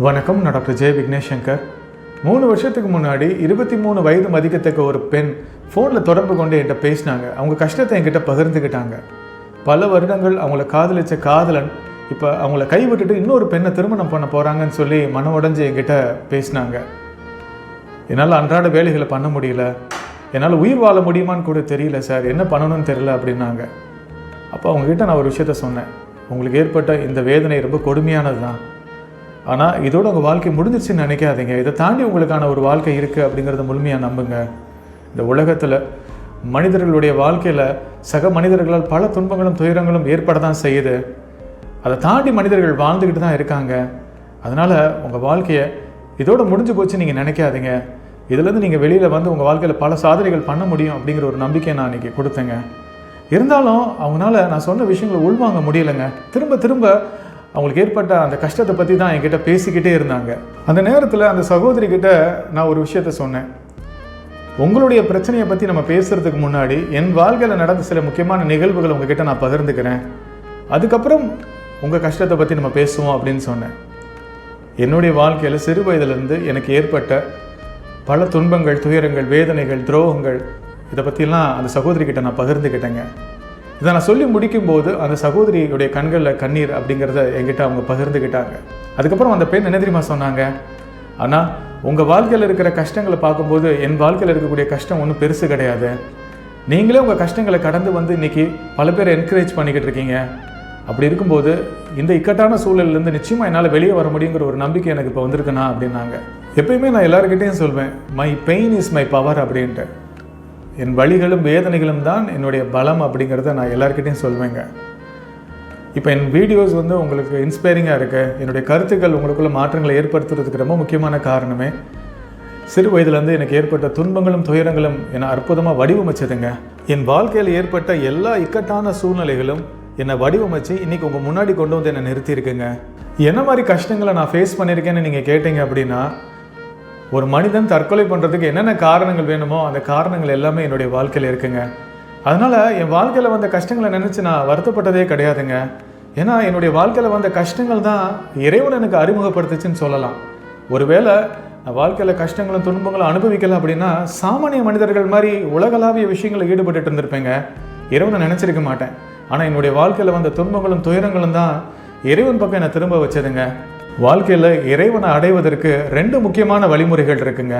வணக்கம் நான் டாக்டர் ஜெய விக்னேஷ் சங்கர் மூணு வருஷத்துக்கு முன்னாடி இருபத்தி மூணு வயது மதிக்கத்தக்க ஒரு பெண் ஃபோனில் தொடர்பு கொண்டு என்கிட்ட பேசினாங்க. அவங்க கஷ்டத்தை என்கிட்ட பகிர்ந்துக்கிட்டாங்க. பல வருடங்கள் அவங்கள காதலிச்ச காதலன் இப்போ அவங்கள கைவிட்டுட்டு இன்னொரு பெண்ணை திருமணம் பண்ண போகிறாங்கன்னு சொல்லி மன உடஞ்சி என்கிட்ட பேசினாங்க. என்னால் அன்றாட வேலைகளை பண்ண முடியல. என்னால் உயிர் வாழ முடியுமான்னு கூட தெரியல சார். என்ன பண்ணணும்னு தெரியல அப்படின்னாங்க. அப்போ அவங்கக்கிட்ட நான் ஒரு விஷயத்த சொன்னேன். உங்களுக்கு ஏற்பட்ட இந்த வேதனை ரொம்ப கொடுமையானது தான் ஆனால் இதோட உங்கள் வாழ்க்கை முடிஞ்சிருச்சுன்னு நினைக்காதீங்க. இதை தாண்டி உங்களுக்கான ஒரு வாழ்க்கை இருக்குது அப்படிங்கிறத முழுமையாக நம்புங்க. இந்த உலகத்தில் மனிதர்களுடைய வாழ்க்கையில் சக மனிதர்களால் பல துன்பங்களும் துயரங்களும் ஏற்பட தான் செய்யுது. அதை தாண்டி மனிதர்கள் வாழ்ந்துக்கிட்டு தான் இருக்காங்க. அதனால் உங்கள் வாழ்க்கையை இதோட முடிஞ்சு போச்சு நீங்கள் நினைக்காதீங்க. இதுலேருந்து நீங்கள் வெளியில் வந்து உங்கள் வாழ்க்கையில் பல சாதனைகள் பண்ண முடியும் அப்படிங்கிற ஒரு நம்பிக்கையை நான் இன்றைக்கி கொடுத்தேங்க. இருந்தாலும் அவங்களால நான் சொன்ன விஷயங்களை உள்வாங்க முடியலைங்க. திரும்ப திரும்ப அவங்களுக்கு ஏற்பட்ட அந்த கஷ்டத்தை பற்றி தான் என்கிட்ட பேசிக்கிட்டே இருந்தாங்க. அந்த நேரத்தில் அந்த சகோதரி கிட்ட நான் ஒரு விஷயத்த சொன்னேன். உங்களுடைய பிரச்சனையை பற்றி நம்ம பேசுகிறதுக்கு முன்னாடி என் வாழ்க்கையில் நடந்த சில முக்கியமான நிகழ்வுகள் உங்ககிட்ட நான் பகிர்ந்துக்கிறேன். அதுக்கப்புறம் உங்கள் கஷ்டத்தை பற்றி நம்ம பேசுவோம் அப்படின்னு சொன்னேன். என்னுடைய வாழ்க்கையில் சிறு வயதிலிருந்து எனக்கு ஏற்பட்ட பல துன்பங்கள் துயரங்கள் வேதனைகள் துரோகங்கள் இதை பற்றிலாம் அந்த சகோதரி கிட்ட நான் பகிர்ந்துக்கிட்டேங்க இதை நான் சொல்லி முடிக்கும்போது அந்த சகோதரியுடைய கண்களில் கண்ணீர் அப்படிங்கிறத என்கிட்ட அவங்க பகிர்ந்துக்கிட்டாங்க அதுக்கப்புறம் அந்த பெண் என்ன தெரியுமா சொன்னாங்க? ஆனால் உங்கள் வாழ்க்கையில் இருக்கிற கஷ்டங்களை பார்க்கும்போது என் வாழ்க்கையில் இருக்கக்கூடிய கஷ்டம் ஒன்றும் பெருசு கிடையாது. நீங்களே உங்கள் கஷ்டங்களை கடந்து வந்து இன்னைக்கு பல பேரை என்கரேஜ் பண்ணிக்கிட்டு இருக்கீங்க. அப்படி இருக்கும்போது இந்த இக்கட்டான சூழல்லேருந்து நிச்சயமாக என்னால் வெளியே வர முடியுங்கிற ஒரு நம்பிக்கை எனக்கு இப்போ வந்திருக்குண்ணா அப்படின்னாங்க. எப்பயுமே நான் எல்லாருக்கிட்டேயும் சொல்வேன் my pain is my power அப்படின்ட்டு. என் வழிகளும் வேதனைகளும் தான் என்னுடைய பலம் அப்படிங்கிறத நான் எல்லாருக்கிட்டையும் சொல்வேங்க. இப்போ என் வீடியோஸ் வந்து உங்களுக்கு இன்ஸ்பைரிங்காக இருக்குது என்னுடைய கருத்துக்கள் உங்களுக்குள்ள மாற்றங்களை ஏற்படுத்துறதுக்கு ரொம்ப முக்கியமான காரணமே சிறு வயதுலேருந்து எனக்கு ஏற்பட்ட துன்பங்களும் துயரங்களும் என்னை அற்புதமாக வடிவமைச்சதுங்க. என் வாழ்க்கையில் ஏற்பட்ட எல்லா இக்கட்டான சூழ்நிலைகளும் என்னை வடிவமைச்சு இன்னைக்கு உங்கள் முன்னாடி கொண்டு வந்து என்னை நிறுத்தியிருக்குங்க. என்ன மாதிரி கஷ்டங்களை நான் ஃபேஸ் பண்ணியிருக்கேன்னு நீங்கள் கேட்டீங்க அப்படின்னா ஒரு மனிதன் தற்கொலை பண்ணுறதுக்கு என்னென்ன காரணங்கள் வேணுமோ அந்த காரணங்கள் எல்லாமே என்னுடைய வாழ்க்கையில் இருக்குங்க. அதனால் என் வாழ்க்கையில் வந்த கஷ்டங்களை நினச்சி நான் வருத்தப்பட்டதே கிடையாதுங்க. ஏன்னா என்னுடைய வாழ்க்கையில் வந்த கஷ்டங்கள் தான் இறைவன் எனக்கு அறிமுகப்படுத்துச்சுன்னு சொல்லலாம். ஒருவேளை வாழ்க்கையில் கஷ்டங்களும் துன்பங்களும் அனுபவிக்கல அப்படின்னா சாமானிய மனிதர்கள் மாதிரி உலகளாவிய விஷயங்களில் ஈடுபட்டுட்டு இருந்திருப்பேங்க. இறைவனை நினச்சிருக்க மாட்டேன். ஆனால் என்னுடைய வாழ்க்கையில் வந்த துன்பங்களும் துயரங்களும் தான் இறைவன் பக்கம் என்னை திரும்ப வச்சதுங்க. வாழ்க்கையில் இறைவனை அடைவதற்கு ரெண்டு முக்கியமான வழிமுறைகள் இருக்குங்க.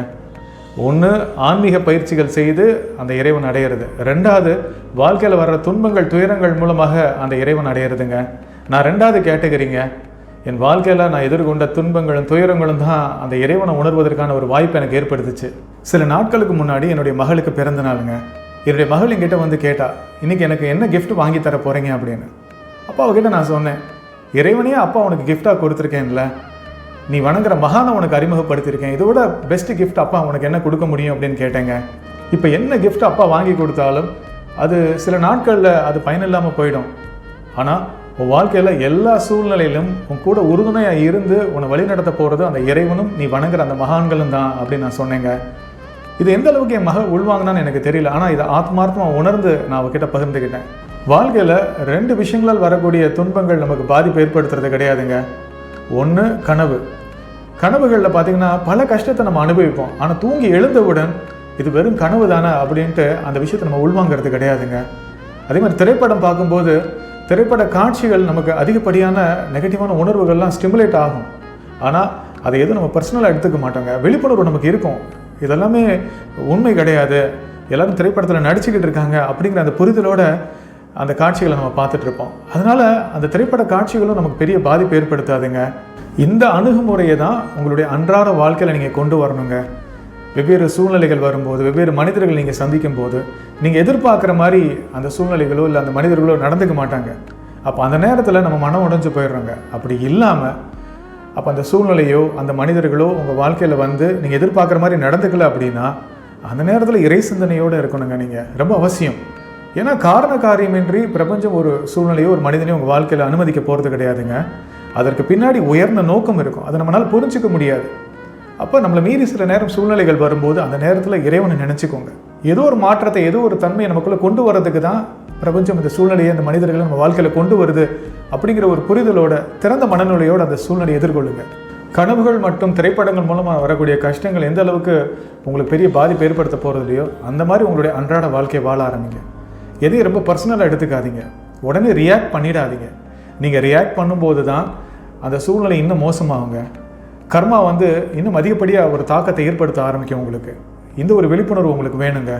ஒன்று ஆன்மீக பயிற்சிகள் செய்து அந்த இறைவன் அடையிறது. ரெண்டாவது வாழ்க்கையில் வர்ற துன்பங்கள் துயரங்கள் மூலமாக அந்த இறைவன் அடையிறதுங்க. நான் ரெண்டாவது கேட்டகரிங்க. என் வாழ்க்கையில் நான் எதிர்கொண்ட துன்பங்களும் துயரங்களும் தான் அந்த இறைவனை உணர்வதற்கான ஒரு வாய்ப்பு எனக்கு ஏற்படுத்துச்சு. சில நாட்களுக்கு முன்னாடி என்னுடைய மகளுக்கு பிறந்த நாளுங்க. என்னுடைய மகள் என்கிட்ட வந்து கேட்டா இன்னைக்கு எனக்கு என்ன கிஃப்ட் வாங்கி தர போகிறீங்க அப்படின்னு. அப்போ அவகிட்ட நான் சொன்னேன் இறைவனே அப்பா உனக்கு கிஃப்டாக கொடுத்துருக்கேன்ல. நீ வணங்குற மகானை உனக்கு அறிமுகப்படுத்தியிருக்கேன். இதோட பெஸ்ட் கிஃப்ட் அப்பா உனக்கு என்ன கொடுக்க முடியும் அப்படின்னு கேட்டேங்க. இப்போ என்ன கிஃப்ட் அப்பா வாங்கி கொடுத்தாலும் அது சில நாட்களில் அது பயனில்லாமல் போயிடும். ஆனால் உன் வாழ்க்கையில் எல்லா சூழ்நிலையிலும் உன் கூட உறுதுணையாக இருந்து உன்னை வழிநடத்த போகிறது அந்த இறைவனும் நீ வணங்குற அந்த மகான்களும் தான் அப்படின்னு நான் சொன்னேங்க. இது எந்த அளவுக்கு என் மகள் உள்வாங்கினான்னு எனக்கு தெரியல. ஆனால் இதை ஆத்மார்த்தமாக உணர்ந்து நான் அவகிட்ட பகிர்ந்துக்கிட்டேன் வாழ்க்கையில் ரெண்டு விஷயங்களால் வரக்கூடிய துன்பங்கள் நமக்கு பாதிப்பு ஏற்படுத்துறது கிடையாதுங்க. ஒன்று கனவு. கனவுகளில் பார்த்தீங்கன்னா பல கஷ்டத்தை நம்ம அனுபவிப்போம். ஆனால் தூங்கி எழுந்தவுடன் இது வெறும் கனவு தானே அப்படின்ட்டு அந்த விஷயத்தை நம்ம உள்வாங்கிறது கிடையாதுங்க. அதே மாதிரி திரைப்படம் பார்க்கும்போது திரைப்பட காட்சிகள் நமக்கு அதிகப்படியான நெகட்டிவான உணர்வுகள்லாம் ஸ்டிமுலேட் ஆகும். ஆனால் அதை எதுவும் நம்ம பர்சனலாக எடுத்துக்க மாட்டோங்க. விழிப்புணர்வு நமக்கு இருக்கும். இதெல்லாமே உண்மை கிடையாது. எல்லாரும் திரைப்படத்தில் நடிச்சுக்கிட்டு இருக்காங்க அப்படிங்கிற அந்த புரிதலோட அந்த காட்சிகளை நம்ம பார்த்துட்ருப்போம். அதனால் அந்த திரைப்பட காட்சிகளும் நமக்கு பெரிய பாதிப்பு ஏற்படுத்தாதுங்க. இந்த அணுகுமுறையை தான் உங்களுடைய அன்றாட வாழ்க்கையில் நீங்கள் கொண்டு வரணுங்க. வெவ்வேறு சூழ்நிலைகள் வரும்போது வெவ்வேறு மனிதர்கள் நீங்கள் சந்திக்கும் போது நீங்கள் எதிர்பார்க்குற மாதிரி அந்த சூழ்நிலைகளோ இல்லை அந்த மனிதர்களோ நடந்துக்க மாட்டாங்க. அப்போ அந்த நேரத்தில் நம்ம மனம் உடைஞ்சு போயிடுறோங்க. அப்படி இல்லாமல் அப்போ அந்த சூழ்நிலையோ அந்த மனிதர்களோ உங்கள் வாழ்க்கையில் வந்து நீங்கள் எதிர்பார்க்குற மாதிரி நடந்துக்கல அப்படின்னா அந்த நேரத்தில் இறை சிந்தனையோடு இருக்கணுங்க நீங்கள் ரொம்ப அவசியம். ஏன்னா காரண காரியமின்றி பிரபஞ்சம் ஒரு சூழ்நிலையோ ஒரு மனிதனையும் உங்கள் வாழ்க்கையில் அனுமதிக்க போகிறது கிடையாதுங்க. அதற்கு பின்னாடி உயர்ந்த நோக்கம் இருக்கும். அதை நம்மளால் புரிஞ்சிக்க முடியாது. அப்போ நம்மளை மீறி சில நேரம் சூழ்நிலைகள் வரும்போது அந்த நேரத்தில் இறைவனை நினச்சிக்கோங்க. ஏதோ ஒரு மாற்றத்தை ஏதோ ஒரு தன்மையை நமக்குள்ளே கொண்டு வரதுக்கு தான் பிரபஞ்சம் இந்த சூழ்நிலையை அந்த மனிதர்களை நம்ம வாழ்க்கையில் கொண்டு வருது அப்படிங்கிற ஒரு புரிதலோட திறந்த மனநிலையோட அந்த சூழ்நிலையை எதிர்கொள்ளுங்க. கனவுகள் மற்றும் திரைப்படங்கள் மூலமாக வரக்கூடிய கஷ்டங்கள் எந்த அளவுக்கு உங்களுக்கு பெரிய பாதிப்பு ஏற்படுத்த போகிறதுலையோ அந்த மாதிரி உங்களுடைய அன்றாட வாழ்க்கையை வாழ ஆரம்பிங்க. எதையும் ரொம்ப பர்சனலாக எடுத்துக்காதீங்க. உடனே ரியாக்ட் பண்ணிடாதீங்க. நீங்கள் ரியாக்ட் பண்ணும்போது தான் அந்த சூழ்நிலை இன்னும் மோசமாகுங்க. கர்மா வந்து இன்னும் அதிகப்படியாக ஒரு தாக்கத்தை ஏற்படுத்த ஆரம்பிக்கும் உங்களுக்கு. இந்த ஒரு விழிப்புணர்வு உங்களுக்கு வேணுங்க.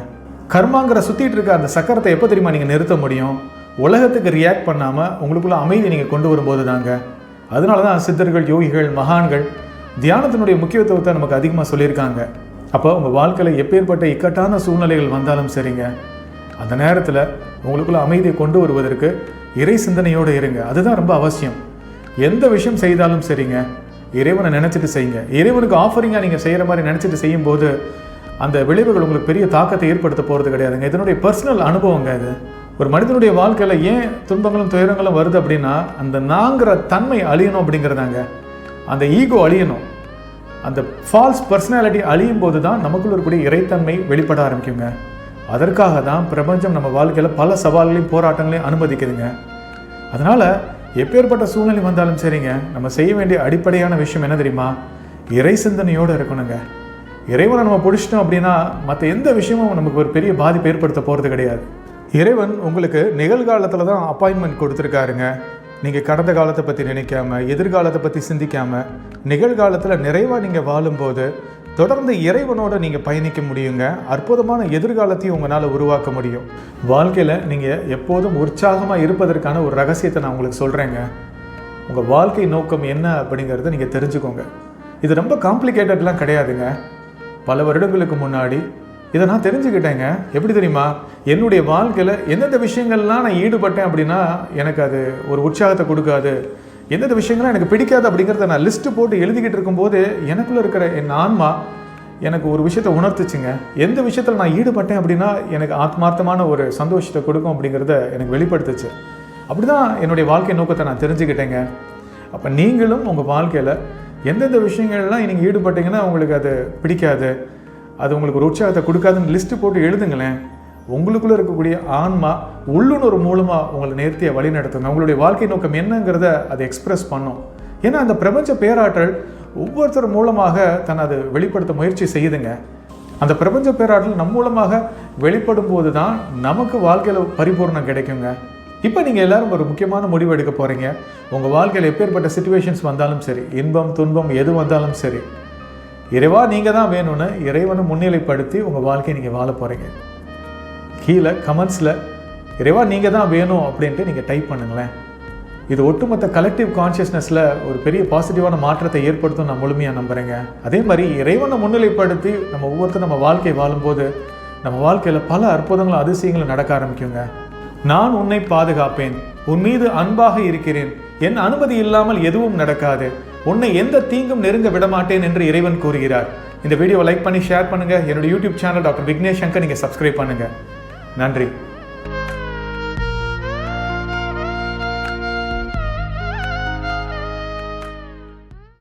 கர்மாங்கிற சுற்றிட்டு இருக்க அந்த சக்கரத்தை எப்போ தெரியுமா நீங்கள் நிறுத்த முடியும்? உலகத்துக்கு ரியாக்ட் பண்ணாமல் உங்களுக்குள்ள அமைதி நீங்கள் கொண்டு வரும்போது தாங்க. அதனால தான் சித்தர்கள் யோகிகள் மகான்கள் தியானத்தினுடைய முக்கியத்துவத்தை நமக்கு அதிகமாக சொல்லியிருக்காங்க. அப்போ உங்கள் வாழ்க்கையில் எப்பேற்பட்ட இக்கட்டான சூழ்நிலைகள் வந்தாலும் சரிங்க. அந்த நேரத்தில் உங்களுக்குள்ள அமைதியை கொண்டு வருவதற்கு இறை சிந்தனையோடு இருங்க. அதுதான் ரொம்ப அவசியம். எந்த விஷயம் செய்தாலும் சரிங்க. இறைவனை நினச்சிட்டு செய்யுங்க. இறைவனுக்கு ஆஃபரிங்காக நீங்கள் செய்கிற மாதிரி நினச்சிட்டு செய்யும்போது அந்த விளைவுகள் உங்களுக்கு பெரிய தாக்கத்தை ஏற்படுத்த போகிறது கிடையாதுங்க. இதனுடைய பர்சனல் அனுபவங்க இது. ஒரு மனிதனுடைய வாழ்க்கையில் ஏன் துன்பங்களும் துயரங்களும் வருது அப்படின்னா அந்த நாங்கிற தன்மை அழியணும் அப்படிங்கிறதாங்க. அந்த ஈகோ அழியணும். அந்த ஃபால்ஸ் பர்சனாலிட்டி அழியும் போது தான் நமக்குள்ள இருக்கக்கூடிய இறைத்தன்மை வெளிப்பட ஆரம்பிக்குங்க. அதற்காக தான் பிரபஞ்சம் நம்ம வாழ்க்கையில் பல சவால்களையும் போராட்டங்களையும் அனுமதிக்குதுங்க. அதனால் எப்பேற்பட்ட சூழ்நிலை வந்தாலும் சரிங்க நம்ம செய்ய வேண்டிய அடிப்படையான விஷயம் என்ன தெரியுமா? இறை சிந்தனையோடு இருக்கணுங்க. இறைவனை நம்ம பிடிச்சிட்டோம் அப்படின்னா மற்ற எந்த விஷயமும் நமக்கு ஒரு பெரிய பாதிப்பு ஏற்படுத்த போகிறது கிடையாது. இறைவன் உங்களுக்கு நிகழ்காலத்தில் தான் அப்பாயின்மெண்ட் கொடுத்துருக்காருங்க. நீங்கள் கடந்த காலத்தை பற்றி நினைக்காம எதிர்காலத்தை பற்றி சிந்திக்காமல் நிகழ்காலத்தில் நிறைவாக நீங்கள் வாழும்போது தொடர்ந்து இறைவனோட நீங்கள் பயணிக்க முடியுங்க. அற்புதமான எதிர்காலத்தையும் உங்களால் உருவாக்க முடியும். வாழ்க்கையில் நீங்கள் எப்போதும் உற்சாகமாக இருப்பதற்கான ஒரு ரகசியத்தை நான் உங்களுக்கு சொல்கிறேங்க உங்கள் வாழ்க்கை நோக்கம் என்ன அப்படிங்கிறத நீங்கள் தெரிஞ்சுக்கோங்க. இது ரொம்ப காம்ப்ளிகேட்டட்லாம் கிடையாதுங்க. பல வருடங்களுக்கு முன்னாடி இதை நான் தெரிஞ்சுக்கிட்டேங்க. எப்படி தெரியுமா? என்னுடைய வாழ்க்கையில் எந்தெந்த விஷயங்கள்லாம் நான் ஈடுபட்டேன் அப்படின்னா எனக்கு அது ஒரு உற்சாகத்தை கொடுக்காது. எந்தெந்த விஷயங்கள்லாம் எனக்கு பிடிக்காது அப்படிங்கிறத நான் லிஸ்ட்டு போட்டு எழுதிக்கிட்டு இருக்கும்போது எனக்குள்ளே இருக்கிற என் ஆன்மா எனக்கு ஒரு விஷயத்தை உணர்த்துச்சுங்க. எந்த விஷயத்தில் நான் ஈடுபட்டேன் அப்படின்னா எனக்கு ஆத்மார்த்தமான ஒரு சந்தோஷத்தை கொடுக்கும் அப்படிங்கிறத எனக்கு வெளிப்படுத்துச்சு. அப்படி தான் என்னுடைய வாழ்க்கை நோக்கத்தை நான் தெரிஞ்சுக்கிட்டேங்க. அப்போ நீங்களும் உங்கள் வாழ்க்கையில் எந்தெந்த விஷயங்கள்லாம் நீங்கள் ஈடுபட்டீங்கன்னா உங்களுக்கு அது பிடிக்காது. அது உங்களுக்கு ஒரு உற்சாகத்தை கொடுக்காதுன்னு லிஸ்ட்டு போட்டு எழுதுங்களேன். உங்களுக்குள்ளே இருக்கக்கூடிய ஆன்மா உள்ளுணர்வு மூலமாக உங்களை நேர்த்தியை வழி நடத்துங்க உங்களுடைய வாழ்க்கை நோக்கம் என்னங்கிறத அதை எக்ஸ்பிரஸ் பண்ணும். ஏன்னா அந்த பிரபஞ்ச பேராற்றல் ஒவ்வொருத்தர் மூலமாக தன்னை அதை வெளிப்படுத்த முயற்சி செய்யுதுங்க. அந்த பிரபஞ்ச பேராற்றல் நம் மூலமாக வெளிப்படும் போது தான் நமக்கு வாழ்க்கையில் பரிபூர்ணம் கிடைக்குங்க. இப்போ நீங்கள் எல்லோரும் ஒரு முக்கியமான முடிவு எடுக்க போகிறீங்க உங்கள் வாழ்க்கையில் எப்பேற்பட்ட சுச்சுவேஷன்ஸ் வந்தாலும் சரி இன்பம் துன்பம் எது வந்தாலும் சரி இறைவா நீங்கள் தான் வேணும்னு இறைவனை முன்னிலைப்படுத்தி உங்கள் வாழ்க்கையை நீங்கள் வாழ போகிறீங்க கீழே கமெண்ட்ஸில் இறைவா நீங்கள் தான் வேணும் அப்படின்ட்டு நீங்கள் டைப் பண்ணுங்களேன். இது ஒட்டுமொத்த கலெக்டிவ் கான்ஷியஸ்னஸில் ஒரு பெரிய பாசிட்டிவான மாற்றத்தை ஏற்படுத்தும் நான் முழுமையாக நம்புகிறேங்க அதே மாதிரி இறைவனை முன்னிலைப்படுத்தி நம்ம ஒவ்வொருத்தரும் நம்ம வாழ்க்கை வாழும்போது நம்ம வாழ்க்கையில் பல அற்புதங்களும் அதிசயங்களும் நடக்க ஆரம்பிக்குங்க. நான் உன்னை பாதுகாப்பேன். உன் மீது அன்பாக இருக்கிறேன். என் அனுமதி இல்லாமல் எதுவும் நடக்காது. உன்னை எந்த தீங்கும் நெருங்க விடமாட்டேன் என்று இறைவன் கூறுகிறார். இந்த வீடியோவை லைக் பண்ணி ஷேர் பண்ணுங்க. என்னோட YouTube channel doctor Vignesh Shankar நீங்கள் சப்ஸ்கிரைப் பண்ணுங்கள் நன்றி.